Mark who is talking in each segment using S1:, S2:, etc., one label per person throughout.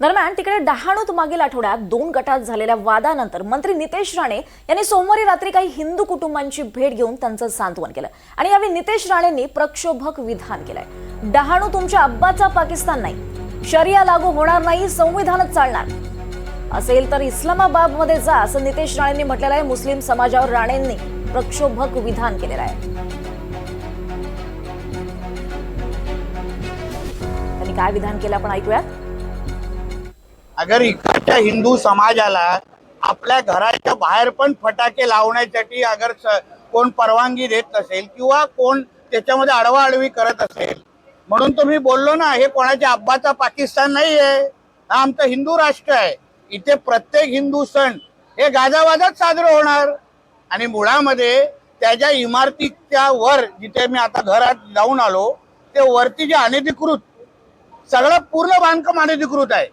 S1: दरम्यान तिकडे डहाणूत मागील आठवड्यात दोन गटात झालेल्या वादानंतर मंत्री नितेश राणे यांनी सोमवारी रात्री काही हिंदू कुटुंबांची भेट घेऊन त्यांचं सांत्वन केलं. आणि यावेळी नितेश राणेंनी प्रक्षोभक विधान केलंय. डहाणू तुमच्या अब्बाचा पाकिस्तान नाही. शरिया लागू होणार नाही संविधानच चालणार. असेल तर इस्लामाबादमध्ये जा असं नितेश राणेंनी म्हटलेलं आहे. मुस्लिम समाजावर राणेंनी प्रक्षोभक विधान केलेलं आहे. त्यांनी काय विधान केलं आपण ऐकूयात.
S2: अगर इकडच्या हिंदू समाजाला आपल्या घराच्या बाहेर पण फटाके लावण्यासाठी अगर कोण परवानगी देत नसेल किंवा कोण त्याच्यामध्ये आडवाआडवी करत असेल म्हणून तुम्ही बोललो ना हे कोणाच्या अब्बाचा पाकिस्तान नाही आहे हा आमचं हिंदू राष्ट्र आहे. इथे प्रत्येक हिंदू सण हे गाजावाजात साजरं होणार. आणि मुळामध्ये त्याच्या इमारतीच्या वर जिथे मी आता घरात जाऊन आलो ते वरती जे अनधिकृत सगळं पूर्ण बांधकाम अनधिकृत आहे.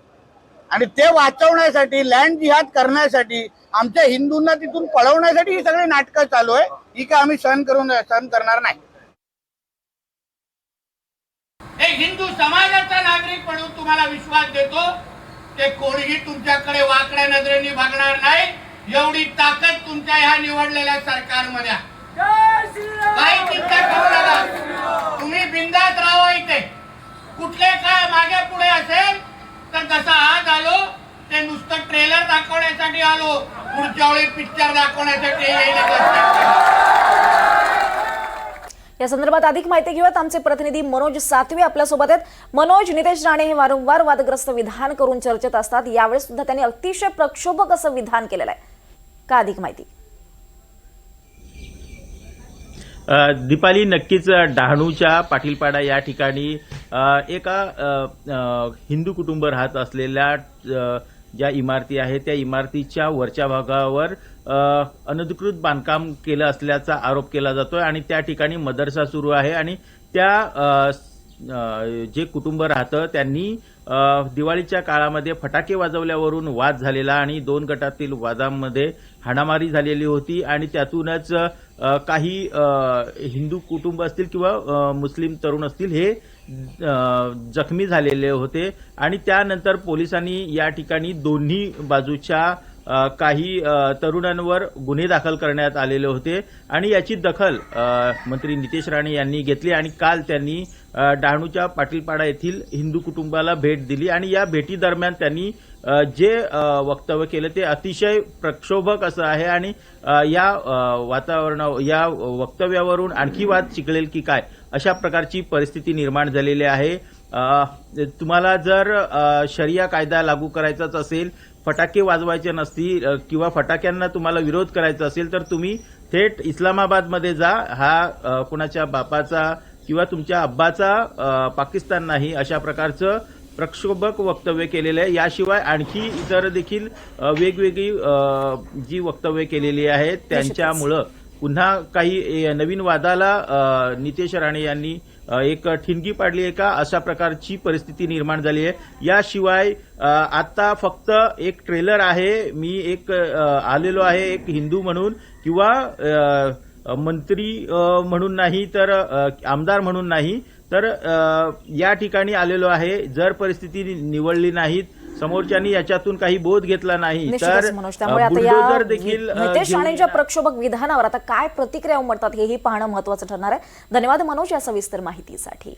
S2: आणि ते वाचवण्यासाठी लँड जिहाद करण्यासाठी आमच्या हिंदूंना तिथून पळवण्यासाठी ही सगळी नाटकं चालू आहे. ही काय आम्ही सहन करून सहन करणार नाही. एक हिंदू समाजाचा नागरिक म्हणून तुम्हाला विश्वास देतो ते कोणीही तुमच्याकडे वाकड्या नजरेने बघणार नाही. एवढी ताकद तुमच्या ह्या निवडलेल्या सरकारमध्ये काही चिंता करू नका तुम्ही बिंदात राहा इथे. कुठले काय मागे पुढे असेल तर जसं आज आलो ते नुसतं ट्रेलर दाखवण्यासाठी आलो पुढच्या वेळी पिक्चर दाखवण्यासाठी.
S1: या संदर्भात अधिक माहिती घेऊयात. आमचे प्रतिनिधी मनोज सातवे आपल्यासोबत आहेत. मनोज नितेश राणे हे वारंवार वादग्रस्त विधान करून चर्चेत असतात. यावेळेस सुद्धा त्यांनी अतिशय प्रक्षोभक असं विधान केलेलं आहे. का अधिक माहिती?
S3: अ, दीपाली नक्कीच डहाणूच्या पाटीलपाडा या ठिकाणी अ, एका हिंदू कुटुंब राहत असलेल्या ज्या इमारती आहेत त्या इमारतीच्या वरच्या भागावर अनधिकृत बांधकाम केलं असल्याचा आरोप केला जातोय आणि त्या ठिकाणी मदरसा सुरू आहे आणि त्या जे कुटुंब राहतं त्यांनी दिवाळीच्या काळामध्ये फटाके वाजवल्यावरून वाद झालेला आणि दोन गटातील वादामध्ये हाणामारी झालेली होती आणि त्यातूनच काही हिंदू कुटुंब असतील किंवा मुस्लिम तरुण असतील हे जखमी झालेले होते. आणि त्यानंतर पोलिसांनी या ठिकाणी दोन्ही बाजूच्या काही तरुणांवर गुन्हे दाखल करण्यात आलेले होते आणि याची दखल मंत्री नितेश राणे यांनी घेतली आणि काल त्यांनी डहाणूच्या पाटीलपाडा येथील हिंदू कुटुंबाला भेट दिली आणि या भेटीदरम्यान त्यांनी जे वक्तव्य केलं ते अतिशय प्रक्षोभक असं आहे आणि या वातावरणा या वक्तव्यावरून आणखी वाद शिकलेल की काय अशा प्रकारची परिस्थिती निर्माण झालेली आहे. तुम्हाला जर शरिया कायदा लागू करायचाच असेल फटाके वाजवायचे नसतील किंवा फटाक्यांना तुम्हाला विरोध करायचा असेल तर तुम्ही थेट इस्लामाबादमध्ये जा. हा कुणाच्या बापाचा किंवा तुमच्या अब्बाचा पाकिस्तान नाही अशा प्रकारचं प्रक्षोभक वक्तव्य केलेलं आहे. याशिवाय आणखी इतर देखील वेगवेगळी जी वक्तव्य केलेली आहेत त्यांच्यामुळं. पुन्हा काही नवीन वादाला नितेश राणे यांनी एक ठिणगी पाडली आहे का? अशा प्रकारची परिस्थिती निर्माण झाली आहे. याशिवाय आता फक्त एक ट्रेलर आहे. मी एक आलेलो आहे एक हिंदू म्हणून किंवा मंत्री म्हणून नाही तर आमदार म्हणून नाही. तर या ठिकाणी आलेलो आहे. जर परिस्थिती निवडली नाहीत समोरच्यांनी याच्यातून काही बोध घेतला नाही तर
S1: निश्चितच मनोज त्यामुळे आता
S3: बुलडोझर
S1: या
S3: देखील
S1: नितेश राणेंच्या प्रक्षोभक विधानावर आता काय प्रतिक्रिया उमटतात हेही पाहणं महत्वाचं ठरणार आहे. धन्यवाद मनोज या सविस्तर माहितीसाठी.